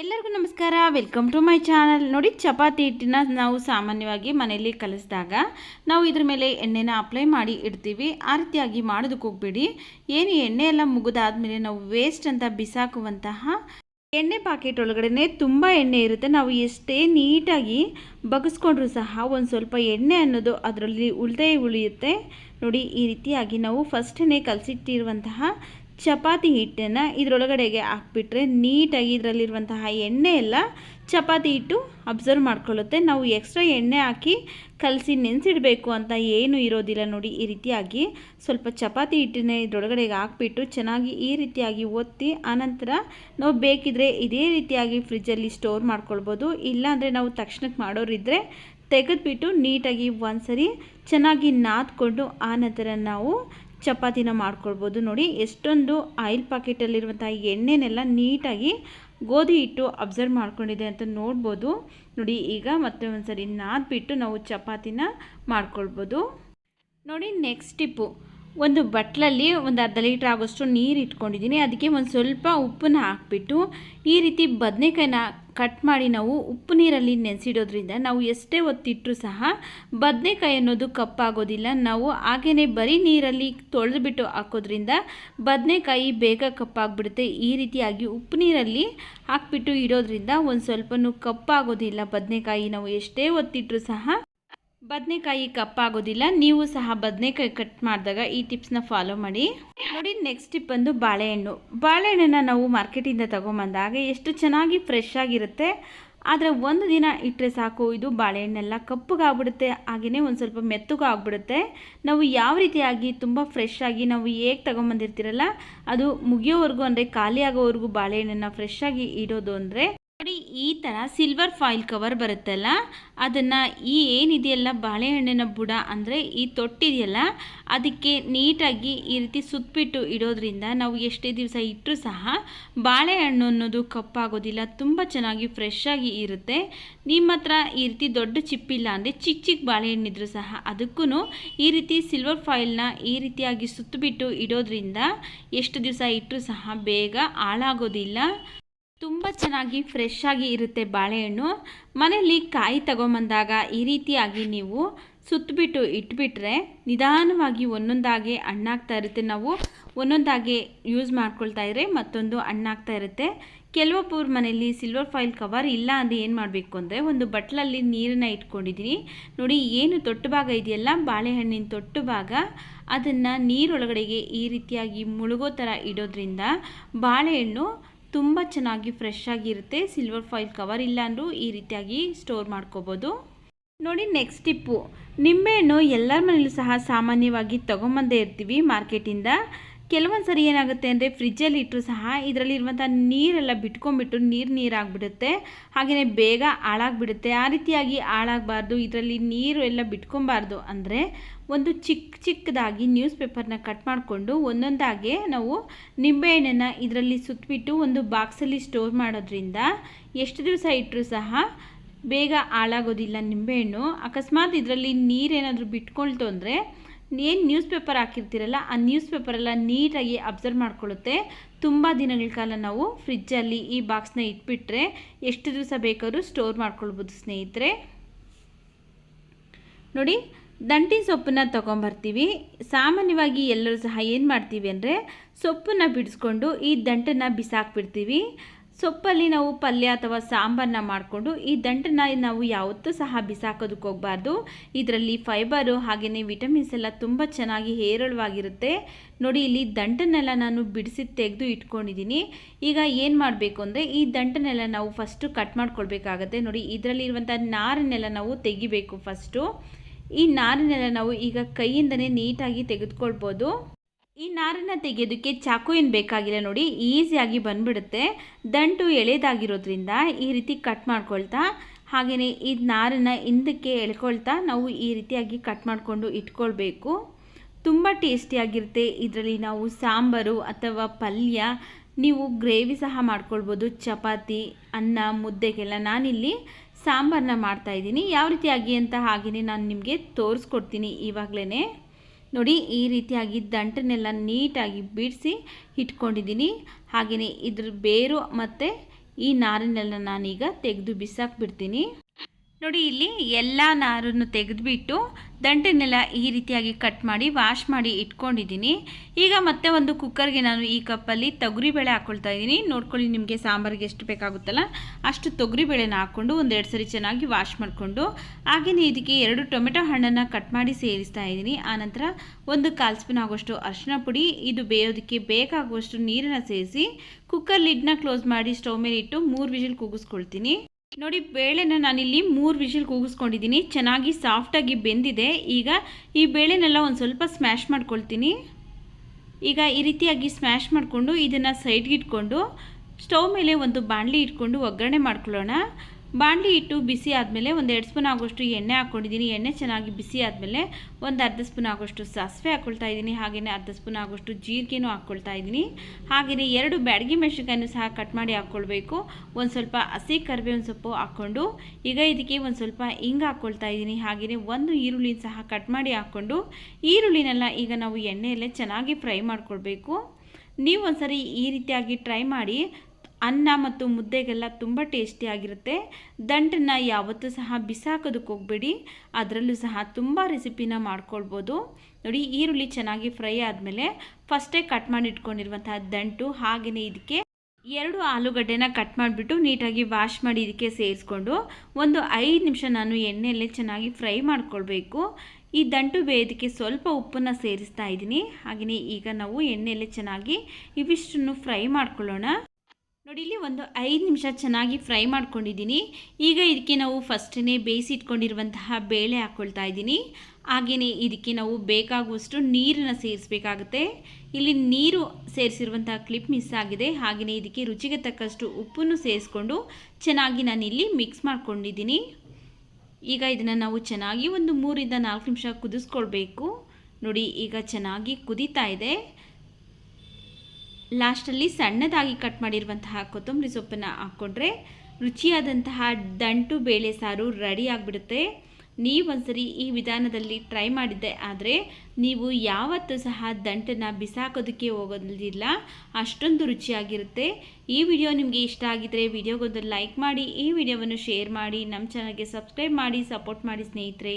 ಎಲ್ಲರಿಗೂ ನಮಸ್ಕಾರ. Welcome to my channel ನೋಡಿ, ಚಪಾತಿ ಹಿಟ್ಟನ್ನ ನಾವು ಸಾಮಾನ್ಯವಾಗಿ ಮನೆಯಲ್ಲಿ ಕಲಿಸಿದಾಗ ನಾವು ಇದ್ರ ಮೇಲೆ ಎಣ್ಣೆನ ಅಪ್ಲೈ ಮಾಡಿ ಇಡ್ತೀವಿ. ಆ ರೀತಿಯಾಗಿ ಮಾಡೋದಕ್ಕೆ ಹೋಗ್ಬೇಡಿ. ಏನು ಎಣ್ಣೆ ಎಲ್ಲ ಮುಗಿದಾದ್ಮೇಲೆ ನಾವು ವೇಸ್ಟ್ ಅಂತ ಬಿಸಾಕುವಂತಹ ಎಣ್ಣೆ ಪಾಕೆಟ್ ಒಳಗಡೆ ತುಂಬ ಎಣ್ಣೆ ಇರುತ್ತೆ. ನಾವು ಎಷ್ಟೇ ನೀಟಾಗಿ ಬಗ್ಸ್ಕೊಂಡ್ರೂ ಸಹ ಒಂದು ಸ್ವಲ್ಪ ಎಣ್ಣೆ ಅನ್ನೋದು ಅದರಲ್ಲಿ ಉಳಿದೇ ಉಳಿಯುತ್ತೆ. ನೋಡಿ, ಈ ರೀತಿಯಾಗಿ ನಾವು ಫಸ್ಟೇ ಕಲಸಿಟ್ಟಿರುವಂತಹ ಚಪಾತಿ ಹಿಟ್ಟನ್ನು ಇದರೊಳಗಡೆಗೆ ಹಾಕ್ಬಿಟ್ರೆ ನೀಟಾಗಿ ಇದರಲ್ಲಿರುವಂತಹ ಎಣ್ಣೆ ಎಲ್ಲ ಚಪಾತಿ ಹಿಟ್ಟು ಅಬ್ಸರ್ವ್ ಮಾಡ್ಕೊಳ್ಳುತ್ತೆ. ನಾವು ಎಕ್ಸ್ಟ್ರಾ ಎಣ್ಣೆ ಹಾಕಿ ಕಲಸಿ ನೆನೆಸಿಡಬೇಕು ಅಂತ ಏನು ಇರೋದಿಲ್ಲ ನೋಡಿ ಈ ರೀತಿಯಾಗಿ. ಸ್ವಲ್ಪ ಚಪಾತಿ ಹಿಟ್ಟನ್ನೇ ಇದರೊಳಗಡೆಗೆ ಹಾಕ್ಬಿಟ್ಟು ಚೆನ್ನಾಗಿ ಈ ರೀತಿಯಾಗಿ ಒತ್ತಿ ಆನಂತರ ನಾವು ಬೇಕಿದ್ರೆ ಇದೇ ರೀತಿಯಾಗಿ ಫ್ರಿಜ್ಜಲ್ಲಿ ಸ್ಟೋರ್ ಮಾಡ್ಕೊಳ್ಬೋದು. ಇಲ್ಲಾಂದರೆ ನಾವು ತಕ್ಷಣಕ್ಕೆ ಮಾಡೋರಿದ್ದರೆ ತೆಗೆದುಬಿಟ್ಟು ನೀಟಾಗಿ ಒಂದ್ಸರಿ ಚೆನ್ನಾಗಿ ನಾದ್ಕೊಂಡು ಆನಂತರ ನಾವು ಚಪಾತಿನ ಮಾಡ್ಕೊಳ್ಬೋದು ನೋಡಿ. ಎಷ್ಟೊಂದು ಆಯಿಲ್ ಪಾಕೆಟಲ್ಲಿರುವಂಥ ಎಣ್ಣೆನೆಲ್ಲ ನೀಟಾಗಿ ಗೋಧಿ ಹಿಟ್ಟು ಅಬ್ಸರ್ವ್ ಮಾಡ್ಕೊಂಡಿದೆ ಅಂತ ನೋಡ್ಬೋದು. ನೋಡಿ, ಈಗ ಮತ್ತೆ ಒಂದು ಸರಿ ನಾದ್ಬಿಟ್ಟು ನಾವು ಚಪಾತಿನ ಮಾಡ್ಕೊಳ್ಬೋದು. ನೋಡಿ ನೆಕ್ಸ್ಟ್ ಟಿಪ್ಪು ಒಂದು ಬಟ್ಲಲ್ಲಿ ಒಂದು ಅರ್ಧ ಲೀಟ್ರ್ ಆಗೋಷ್ಟು ನೀರು ಇಟ್ಕೊಂಡಿದ್ದೀನಿ. ಅದಕ್ಕೆ ಒಂದು ಸ್ವಲ್ಪ ಉಪ್ಪನ್ನ ಹಾಕ್ಬಿಟ್ಟು ಈ ರೀತಿ ಬದನೆಕಾಯಿನ ಕಟ್ ಮಾಡಿ ನಾವು ಉಪ್ಪು ನೀರಲ್ಲಿ ನೆನೆಸಿಡೋದ್ರಿಂದ ನಾವು ಎಷ್ಟೇ ಹೊತ್ತಿಟ್ಟರೂ ಸಹ ಬದನೆಕಾಯಿ ಅನ್ನೋದು ಕಪ್ಪಾಗೋದಿಲ್ಲ. ನಾವು ಹಾಗೆಯೇ ಬರೀ ನೀರಲ್ಲಿ ತೊಳೆದುಬಿಟ್ಟು ಹಾಕೋದ್ರಿಂದ ಬದನೆಕಾಯಿ ಬೇಗ ಕಪ್ಪಾಗ್ಬಿಡುತ್ತೆ. ಈ ರೀತಿಯಾಗಿ ಉಪ್ಪು ನೀರಲ್ಲಿ ಹಾಕ್ಬಿಟ್ಟು ಇಡೋದ್ರಿಂದ ಒಂದು ಸ್ವಲ್ಪನೂ ಕಪ್ಪಾಗೋದಿಲ್ಲ ಬದನೆಕಾಯಿ. ನಾವು ಎಷ್ಟೇ ಹೊತ್ತಿಟ್ಟರೂ ಸಹ ಬದನೆಕಾಯಿ ಕಪ್ಪಾಗೋದಿಲ್ಲ, ನೀವು ಸಹ ಬದನೆಕಾಯಿ ಕಟ್ ಮಾಡಿದಾಗ ಈ ಟಿಪ್ಸ್ನ ಫಾಲೋ ಮಾಡಿ. ನೋಡಿ ನೆಕ್ಸ್ಟ್ ಟಿಪ್ ಬಂದು ಬಾಳೆಹಣ್ಣು. ಬಾಳೆಹಣ್ಣನ್ನು ನಾವು ಮಾರ್ಕೆಟಿಂದ ತೊಗೊಂಬಂದಾಗ ಎಷ್ಟು ಚೆನ್ನಾಗಿ ಫ್ರೆಶ್ ಆಗಿರುತ್ತೆ, ಆದರೆ ಒಂದು ದಿನ ಇಟ್ಟರೆ ಸಾಕು, ಇದು ಬಾಳೆಹಣ್ಣೆಲ್ಲ ಕಪ್ಪಗಾಗ್ಬಿಡುತ್ತೆ ಹಾಗೆಯೇ ಒಂದು ಸ್ವಲ್ಪ ಮೆತ್ತಗೂ ಆಗ್ಬಿಡುತ್ತೆ ನಾವು ಯಾವ ರೀತಿಯಾಗಿ ತುಂಬ ಫ್ರೆಶ್ ಆಗಿ ನಾವು ಹೇಗೆ ತೊಗೊಂಬಂದಿರ್ತೀರಲ್ಲ, ಅದು ಮುಗಿಯೋವರೆಗೂ ಅಂದರೆ ಖಾಲಿ ಆಗೋವರೆಗೂ ಬಾಳೆಹಣ್ಣನ್ನು ಫ್ರೆಶ್ ಆಗಿ ಇಡೋದು ಅಂದರೆ ಈ ಥರ ಸಿಲ್ವರ್ ಫಾಯಿಲ್ ಕವರ್ ಬರುತ್ತಲ್ಲ, ಅದನ್ನು ಈ ಏನಿದೆಯಲ್ಲ, ಬಾಳೆಹಣ್ಣಿನ ಬುಡ ಅಂದರೆ ಈ ತೊಟ್ಟಿದೆಯಲ್ಲ, ಅದಕ್ಕೆ ನೀಟಾಗಿ ಈ ರೀತಿ ಸುತ್ತಬಿಟ್ಟು ಇಡೋದ್ರಿಂದ ನಾವು ಎಷ್ಟೇ ದಿವಸ ಇಟ್ಟರೂ ಸಹ ಬಾಳೆಹಣ್ಣು ಅನ್ನೋದು ಕಪ್ಪಾಗೋದಿಲ್ಲ, ತುಂಬ ಚೆನ್ನಾಗಿ ಫ್ರೆಶ್ ಆಗಿ ಇರುತ್ತೆ. ನಿಮ್ಮ ಹತ್ರ ಈ ರೀತಿ ದೊಡ್ಡ ಚಿಪ್ಪಿಲ್ಲ ಅಂದರೆ ಚಿಕ್ಕ ಚಿಕ್ಕ ಬಾಳೆಹಣ್ಣಿದ್ರು ಸಹ ಅದಕ್ಕೂ ಈ ರೀತಿ ಸಿಲ್ವರ್ ಫಾಯಿಲ್ನ ಈ ರೀತಿಯಾಗಿ ಸುತ್ತಬಿಟ್ಟು ಇಡೋದ್ರಿಂದ ಎಷ್ಟು ದಿವಸ ಇಟ್ಟರೂ ಸಹ ಬೇಗ ಹಾಳಾಗೋದಿಲ್ಲ. ತುಂಬ ಚೆನ್ನಾಗಿ ಫ್ರೆಶ್ ಆಗಿ ಇರುತ್ತೆ ಬಾಳೆಹಣ್ಣು. ಮನೆಯಲ್ಲಿ ಕಾಯಿ ತಗೊಂಬಂದಾಗ ಈ ರೀತಿಯಾಗಿ ನೀವು ಸುತ್ತಬಿಟ್ಟು ಇಟ್ಬಿಟ್ರೆ ನಿಧಾನವಾಗಿ ಒಂದೊಂದಾಗೆ ಹಣ್ಣಾಗ್ತಾ ಇರುತ್ತೆ. ನಾವು ಒಂದೊಂದಾಗೆ ಯೂಸ್ ಮಾಡ್ಕೊಳ್ತಾ ಇದ್ರೆ ಮತ್ತೊಂದು ಹಣ್ಣಾಗ್ತಾ ಇರುತ್ತೆ. ಕೆಲವೊಬ್ಬರ ಮನೆಯಲ್ಲಿ ಸಿಲ್ವರ್ ಫಾಯಿಲ್ ಕವರ್ ಇಲ್ಲ ಅಂದರೆ ಏನು ಮಾಡಬೇಕು ಅಂದರೆ ಒಂದು ಬಟ್ಲಲ್ಲಿ ನೀರನ್ನು ಇಟ್ಕೊಂಡಿದ್ದೀನಿ ನೋಡಿ, ಏನು ತೊಟ್ಟು ಭಾಗ ಇದೆಯಲ್ಲ ಬಾಳೆಹಣ್ಣಿನ ತೊಟ್ಟು ಭಾಗ? ಅದನ್ನು ನೀರೊಳಗಡೆಗೆ ಈ ರೀತಿಯಾಗಿ ಮುಳುಗೋ ಥರ ಇಡೋದ್ರಿಂದ ಬಾಳೆಹಣ್ಣು ತುಂಬ ಚೆನ್ನಾಗಿ ಫ್ರೆಶ್ ಆಗಿರುತ್ತೆ ಸಿಲ್ವರ್ ಫಾಯಿಲ್ ಕವರ್ ಇಲ್ಲ ಅಂದರೂ ಈ ರೀತಿಯಾಗಿ ಸ್ಟೋರ್ ಮಾಡ್ಕೋಬೋದು. ನೋಡಿ ನೆಕ್ಸ್ಟ್ ಟಿಪ್ಪು ನಿಂಬೆಹಣ್ಣು ಎಲ್ಲರ ಮನೇಲೂ ಸಹ ಸಾಮಾನ್ಯವಾಗಿ ತೊಗೊಂಬಂದೇ ಇರ್ತೀವಿ ಮಾರ್ಕೆಟಿಂದ. ಕೆಲವೊಂದು ಸರಿ ಏನಾಗುತ್ತೆ ಅಂದರೆ ಫ್ರಿಜ್ಜಲ್ಲಿ ಇಟ್ಟರು ಸಹ ಇದರಲ್ಲಿರುವಂಥ ನೀರೆಲ್ಲ ಬಿಟ್ಕೊಂಡ್ಬಿಟ್ಟು ನೀರು ನೀರಾಗ್ಬಿಡುತ್ತೆ. ಹಾಗೆಯೇ ಬೇಗ ಹಾಳಾಗ್ಬಿಡುತ್ತೆ. ಆ ರೀತಿಯಾಗಿ ಹಾಳಾಗಬಾರ್ದು. ಇದರಲ್ಲಿ ನೀರು ಎಲ್ಲ ಬಿಟ್ಕೊಬಾರ್ದು ಅಂದರೆ ಒಂದು ಚಿಕ್ಕ ಚಿಕ್ಕದಾಗಿ ನ್ಯೂಸ್ ಪೇಪರ್ನ ಕಟ್ ಮಾಡಿಕೊಂಡು ಒಂದೊಂದಾಗೆ ನಾವು ನಿಂಬೆಹಣ್ಣನ್ನು ಇದರಲ್ಲಿ ಸುತ್ತಬಿಟ್ಟು ಒಂದು ಬಾಕ್ಸಲ್ಲಿ ಸ್ಟೋರ್ ಮಾಡೋದ್ರಿಂದ ಎಷ್ಟು ದಿವಸ ಇಟ್ಟರೂ ಸಹ ಬೇಗ ಹಾಳಾಗೋದಿಲ್ಲ ನಿಂಬೆಹಣ್ಣು ಅಕಸ್ಮಾತ್ ಇದರಲ್ಲಿ ನೀರೇನಾದರೂ ಬಿಟ್ಕೊಳ್ತು ಅಂದರೆ ಏನು ನ್ಯೂಸ್ ಪೇಪರ್ ಹಾಕಿರ್ತೀರಲ್ಲ, ಆ ನ್ಯೂಸ್ ಪೇಪರೆಲ್ಲ ನೀಟಾಗಿ ಅಬ್ಸರ್ವ್ ಮಾಡ್ಕೊಳ್ಳುತ್ತೆ. ತುಂಬ ದಿನಗಳ ಕಾಲ ನಾವು ಫ್ರಿಜ್ಜಲ್ಲಿ ಈ ಬಾಕ್ಸ್ನ ಇಟ್ಬಿಟ್ರೆ ಎಷ್ಟು ದಿವಸ ಬೇಕಾದರೂ ಸ್ಟೋರ್ ಮಾಡ್ಕೊಳ್ಬೋದು ಸ್ನೇಹಿತರೆ. ನೋಡಿ ದಂಟಿನ ಸೊಪ್ಪನ್ನ ತೊಗೊಂಬರ್ತೀವಿ. ಸಾಮಾನ್ಯವಾಗಿ ಎಲ್ಲರೂ ಸಹ ಏನು ಮಾಡ್ತೀವಿ ಅಂದರೆ ಸೊಪ್ಪನ್ನು ಬಿಡಿಸ್ಕೊಂಡು ಈ ದಂಟನ್ನು ಬಿಸಾಕ್ಬಿಡ್ತೀವಿ. ಸೊಪ್ಪಲ್ಲಿ ನಾವು ಪಲ್ಯ ಅಥವಾ ಸಾಂಬಾರನ್ನ ಮಾಡಿಕೊಂಡು ಈ ದಂಟನ್ನ ನಾವು ಯಾವತ್ತೂ ಸಹ ಬಿಸಾಕೋದಕ್ಕೆ ಹೋಗಬಾರ್ದು. ಇದರಲ್ಲಿ ಫೈಬರು ಹಾಗೆಯೇ ವಿಟಮಿನ್ಸ್ ಎಲ್ಲ ತುಂಬ ಚೆನ್ನಾಗಿ ಹೇರಳವಾಗಿರುತ್ತೆ. ನೋಡಿ, ಇಲ್ಲಿ ದಂಟನ್ನೆಲ್ಲ ನಾನು ಬಿಡಿಸಿ ತೆಗೆದು ಇಟ್ಕೊಂಡಿದ್ದೀನಿ. ಈಗ ಏನು ಮಾಡಬೇಕು ಅಂದರೆ ಈ ದಂಟನ್ನೆಲ್ಲ ನಾವು ಫಸ್ಟು ಕಟ್ ಮಾಡ್ಕೊಳ್ಬೇಕಾಗತ್ತೆ. ನೋಡಿ ಇದರಲ್ಲಿರುವಂಥ ನಾರನ್ನೆಲ್ಲ ನಾವು ತೆಗಿಬೇಕು ಫಸ್ಟು ಈ ನಾರನ್ನೆಲ್ಲ ನಾವು ಈಗ ಕೈಯಿಂದನೇ ನೀಟಾಗಿ ತೆಗೆದುಕೊಳ್ಬೋದು. ಈ ನಾರನ್ನು ತೆಗೆಯೋದಕ್ಕೆ ಚಾಕು ಏನು ಬೇಕಾಗಿಲ್ಲ ನೋಡಿ, ಈಸಿಯಾಗಿ ಬಂದ್ಬಿಡುತ್ತೆ. ದಂಟು ಎಳೆದಾಗಿರೋದ್ರಿಂದ ಈ ರೀತಿ ಕಟ್ ಮಾಡ್ಕೊಳ್ತಾ ಹಾಗೆಯೇ ಈ ನಾರನ್ನು ಹಿಂದಕ್ಕೆ ಎಳ್ಕೊಳ್ತಾ ನಾವು ಈ ರೀತಿಯಾಗಿ ಕಟ್ ಮಾಡಿಕೊಂಡು ಇಟ್ಕೊಳ್ಬೇಕು. ತುಂಬ ಟೇಸ್ಟಿಯಾಗಿರುತ್ತೆ. ಇದರಲ್ಲಿ ನಾವು ಸಾಂಬಾರು ಅಥವಾ ಪಲ್ಯ, ನೀವು ಗ್ರೇವಿ ಸಹ ಮಾಡ್ಕೊಳ್ಬೋದು. ಚಪಾತಿ, ಅನ್ನ, ಮುದ್ದೆಗೆಲ್ಲ ನಾನಿಲ್ಲಿ ಸಾಂಬಾರನ್ನ ಮಾಡ್ತಾಯಿದ್ದೀನಿ ಯಾವ ರೀತಿಯಾಗಿ ಅಂತ ಹಾಗೆಯೇ ನಾನು ನಿಮಗೆ ತೋರಿಸ್ಕೊಡ್ತೀನಿ ಇವಾಗಲೇ ನೋಡಿ, ಈ ರೀತಿಯಾಗಿ ದಂಟನ್ನೆಲ್ಲ ನೀಟಾಗಿ ಬಿಡಿಸಿ ಇಟ್ಕೊಂಡಿದ್ದೀನಿ. ಹಾಗೆಯೇ ಇದ್ರ ಬೇರು ಮತ್ತು ಈ ನಾರಿನೆಲ್ಲ ನಾನೀಗ ತೆಗೆದು ಬಿಸಾಕ್ಬಿಡ್ತೀನಿ. ನೋಡಿ, ಇಲ್ಲಿ ಎಲ್ಲ ನಾರನ್ನು ತೆಗೆದುಬಿಟ್ಟು ದಂಟನ್ನೆಲ್ಲ ಈ ರೀತಿಯಾಗಿ ಕಟ್ ಮಾಡಿ, ವಾಶ್ ಮಾಡಿ ಇಟ್ಕೊಂಡಿದ್ದೀನಿ. ಈಗ ಮತ್ತೆ ಒಂದು ಕುಕ್ಕರ್ಗೆ ನಾನು ಈ ಕಪ್ಪಲ್ಲಿ ತೊಗರಿಬೇಳೆ ಹಾಕ್ಕೊಳ್ತಾ ಇದ್ದೀನಿ. ನೋಡ್ಕೊಳ್ಳಿ, ನಿಮಗೆ ಸಾಂಬಾರಿಗೆ ಎಷ್ಟು ಬೇಕಾಗುತ್ತಲ್ಲ, ಅಷ್ಟು ತೊಗರಿಬೇಳೆನ ಹಾಕ್ಕೊಂಡು ಒಂದೆರಡು ಸರಿ ಚೆನ್ನಾಗಿ ವಾಶ್ ಮಾಡಿಕೊಂಡು ಹಾಗೆಯೇ ಇದಕ್ಕೆ ಎರಡು ಟೊಮೆಟೊ ಹಣ್ಣನ್ನು ಕಟ್ ಮಾಡಿ ಸೇರಿಸ್ತಾ ಇದ್ದೀನಿ. ಆನಂತರ ಒಂದು ಕಾಲು ಸ್ಪೂನ್ ಆಗುವಷ್ಟು ಅರಿಶಿನ ಪುಡಿ, ಇದು ಬೇಯೋದಕ್ಕೆ ಬೇಕಾಗುವಷ್ಟು ನೀರನ್ನು ಸೇರಿಸಿ, ಕುಕ್ಕರ್ ಲಿಡ್ನ ಕ್ಲೋಸ್ ಮಾಡಿ ಸ್ಟವ್ ಮೇಲೆ ಇಟ್ಟು ಮೂರು ವಿಷಲ್ ಕೂಗಿಸ್ಕೊಳ್ತೀನಿ ನೋಡಿ, ಬೇಳೆನ ನಾನಿಲ್ಲಿ ಮೂರು ವಿಷಲ್ ಕೂಗಿಸ್ಕೊಂಡಿದ್ದೀನಿ. ಚೆನ್ನಾಗಿ ಸಾಫ್ಟಾಗಿ ಬೆಂದಿದೆ. ಈಗ ಈ ಬೇಳೆನೆಲ್ಲ ಒಂದು ಸ್ವಲ್ಪ ಸ್ಮ್ಯಾಶ್ ಮಾಡ್ಕೊಳ್ತೀನಿ. ಈಗ ಈ ರೀತಿಯಾಗಿ ಸ್ಮ್ಯಾಶ್ ಮಾಡಿಕೊಂಡು ಇದನ್ನು ಸೈಡ್ಗೆ ಇಟ್ಕೊಂಡು ಸ್ಟವ್ ಮೇಲೆ ಒಂದು ಬಾಣಲಿ ಇಟ್ಕೊಂಡು ಒಗ್ಗರಣೆ ಮಾಡ್ಕೊಳ್ಳೋಣ. ಬಾಣಲಿ ಇಟ್ಟು ಬಿಸಿ ಆದಮೇಲೆ ಒಂದು ಎರಡು ಸ್ಪೂನ್ ಆಗೋಷ್ಟು ಎಣ್ಣೆ ಹಾಕ್ಕೊಂಡಿದ್ದೀನಿ ಎಣ್ಣೆ ಚೆನ್ನಾಗಿ ಬಿಸಿ ಆದಮೇಲೆ ಒಂದು ಅರ್ಧ ಸ್ಪೂನ್ ಆಗೋಷ್ಟು ಸಾಸಿವೆ ಹಾಕ್ಕೊಳ್ತಾ ಇದ್ದೀನಿ. ಹಾಗೆಯೇ ಅರ್ಧ ಸ್ಪೂನ್ ಆಗೋಷ್ಟು ಜೀರಿಗೆನೂ ಹಾಕ್ಕೊಳ್ತಾ ಇದ್ದೀನಿ. ಹಾಗೆಯೇ ಎರಡು ಬ್ಯಾಡಗಿ ಮೆಣಸಿನ್ಕಾಯನ್ನು ಸಹ ಕಟ್ ಮಾಡಿ ಹಾಕ್ಕೊಳ್ಬೇಕು ಒಂದು ಸ್ವಲ್ಪ ಹಸಿ ಕರಿಬೇವಿನ ಸೊಪ್ಪು ಹಾಕ್ಕೊಂಡು, ಈಗ ಇದಕ್ಕೆ ಒಂದು ಸ್ವಲ್ಪ ಹಿಂಗೆ ಹಾಕ್ಕೊಳ್ತಾ ಇದ್ದೀನಿ. ಹಾಗೆಯೇ ಒಂದು ಈರುಳ್ಳಿನ ಸಹ ಕಟ್ ಮಾಡಿ ಹಾಕ್ಕೊಂಡು, ಈರುಳ್ಳಿನೆಲ್ಲ ಈಗ ನಾವು ಎಣ್ಣೆಯಲ್ಲೇ ಚೆನ್ನಾಗಿ ಫ್ರೈ ಮಾಡಿಕೊಳ್ಬೇಕು. ನೀವು ಒಂದ್ಸರಿ ಈ ರೀತಿಯಾಗಿ ಟ್ರೈ ಮಾಡಿ ಅನ್ನ ಮತ್ತು ಮುದ್ದೆಗೆಲ್ಲ ತುಂಬ ಟೇಸ್ಟಿಯಾಗಿರುತ್ತೆ ದಂಟನ್ನ ಯಾವತ್ತೂ ಸಹ ಬಿಸಾಕೋದಕ್ಕೆ ಹೋಗಬೇಡಿ. ಅದರಲ್ಲೂ ಸಹ ತುಂಬ ರೆಸಿಪಿನ ಮಾಡ್ಕೊಳ್ಬೋದು. ನೋಡಿ, ಈರುಳ್ಳಿ ಚೆನ್ನಾಗಿ ಫ್ರೈ ಆದಮೇಲೆ ಫಸ್ಟೇ ಕಟ್ ಮಾಡಿ ಇಟ್ಕೊಂಡಿರುವಂತಹ ದಂಟು ಹಾಗೆಯೇ ಇದಕ್ಕೆ ಎರಡು ಆಲೂಗಡ್ಡೆನ ಕಟ್ ಮಾಡಿಬಿಟ್ಟು ನೀಟಾಗಿ ವಾಶ್ ಮಾಡಿ ಇದಕ್ಕೆ ಸೇರಿಸ್ಕೊಂಡು ಒಂದು ಐದು ನಿಮಿಷ ನಾನು ಎಣ್ಣೆಯಲ್ಲೇ ಚೆನ್ನಾಗಿ ಫ್ರೈ ಮಾಡ್ಕೊಳ್ಬೇಕು. ಈ ದಂಟು ಬೇಯೋದಕ್ಕೆ ಸ್ವಲ್ಪ ಉಪ್ಪನ್ನು ಸೇರಿಸ್ತಾ ಇದ್ದೀನಿ. ಹಾಗೆಯೇ ಈಗ ನಾವು ಎಣ್ಣೆಯಲ್ಲೇ ಚೆನ್ನಾಗಿ ಇವಿಷ್ಟನ್ನು ಫ್ರೈ ಮಾಡ್ಕೊಳ್ಳೋಣ. ನೋಡಿ, ಇಲ್ಲಿ ಒಂದು ಐದು ನಿಮಿಷ ಚೆನ್ನಾಗಿ ಫ್ರೈ ಮಾಡ್ಕೊಂಡಿದ್ದೀನಿ. ಈಗ ಇದಕ್ಕೆ ನಾವು ಫಸ್ಟೇ ಬೇಯಿಸಿಟ್ಕೊಂಡಿರುವಂತಹ ಬೇಳೆ ಹಾಕ್ಕೊಳ್ತಾ ಇದ್ದೀನಿ. ಹಾಗೆಯೇ ಇದಕ್ಕೆ ನಾವು ಬೇಕಾಗುವಷ್ಟು ನೀರನ್ನು ಸೇರಿಸಬೇಕಾಗುತ್ತೆ. ಇಲ್ಲಿ ನೀರು ಸೇರಿಸಿರುವಂತಹ ಕ್ಲಿಪ್ ಮಿಸ್ ಆಗಿದೆ. ಹಾಗೆಯೇ ಇದಕ್ಕೆ ರುಚಿಗೆ ತಕ್ಕಷ್ಟು ಉಪ್ಪನ್ನು ಸೇರಿಸ್ಕೊಂಡು ಚೆನ್ನಾಗಿ ನಾನಿಲ್ಲಿ ಮಿಕ್ಸ್ ಮಾಡ್ಕೊಂಡಿದ್ದೀನಿ. ಈಗ ಇದನ್ನು ನಾವು ಚೆನ್ನಾಗಿ ಒಂದು ಮೂರಿಂದ ನಾಲ್ಕು ನಿಮಿಷ ಕುದಿಸ್ಕೊಳ್ಬೇಕು. ನೋಡಿ, ಈಗ ಚೆನ್ನಾಗಿ ಕುದೀತಾ ಇದೆ. ಲಾಸ್ಟಲ್ಲಿ ಸಣ್ಣದಾಗಿ ಕಟ್ ಮಾಡಿರುವಂತಹ ಕೊತ್ತಂಬರಿ ಸೊಪ್ಪನ್ನು ಹಾಕ್ಕೊಂಡ್ರೆ ರುಚಿಯಾದಂತಹ ದಂಟು ಬೇಳೆ ಸಾರು ರೆಡಿ ಆಗಿಬಿಡುತ್ತೆ. ನೀವೊಂದ್ಸರಿ ಈ ವಿಧಾನದಲ್ಲಿ ಟ್ರೈ ಮಾಡಿದ್ದೆ ಆದರೆ ನೀವು ಯಾವತ್ತೂ ಸಹ ದಂಟನ್ನು ಬಿಸಾಕೋದಕ್ಕೆ ಹೋಗೋದಿಲ್ಲ, ಅಷ್ಟೊಂದು ರುಚಿಯಾಗಿರುತ್ತೆ. ಈ ವಿಡಿಯೋ ನಿಮಗೆ ಇಷ್ಟ ಆಗಿದ್ದರೆ ವಿಡಿಯೋಗೊಂದು ಲೈಕ್ ಮಾಡಿ, ಈ ವಿಡಿಯೋವನ್ನು ಶೇರ್ ಮಾಡಿ ನಮ್ಮ ಚಾನಲ್ಗೆ ಸಬ್ಸ್ಕ್ರೈಬ್ ಮಾಡಿ ಸಪೋರ್ಟ್ ಮಾಡಿ ಸ್ನೇಹಿತರೆ.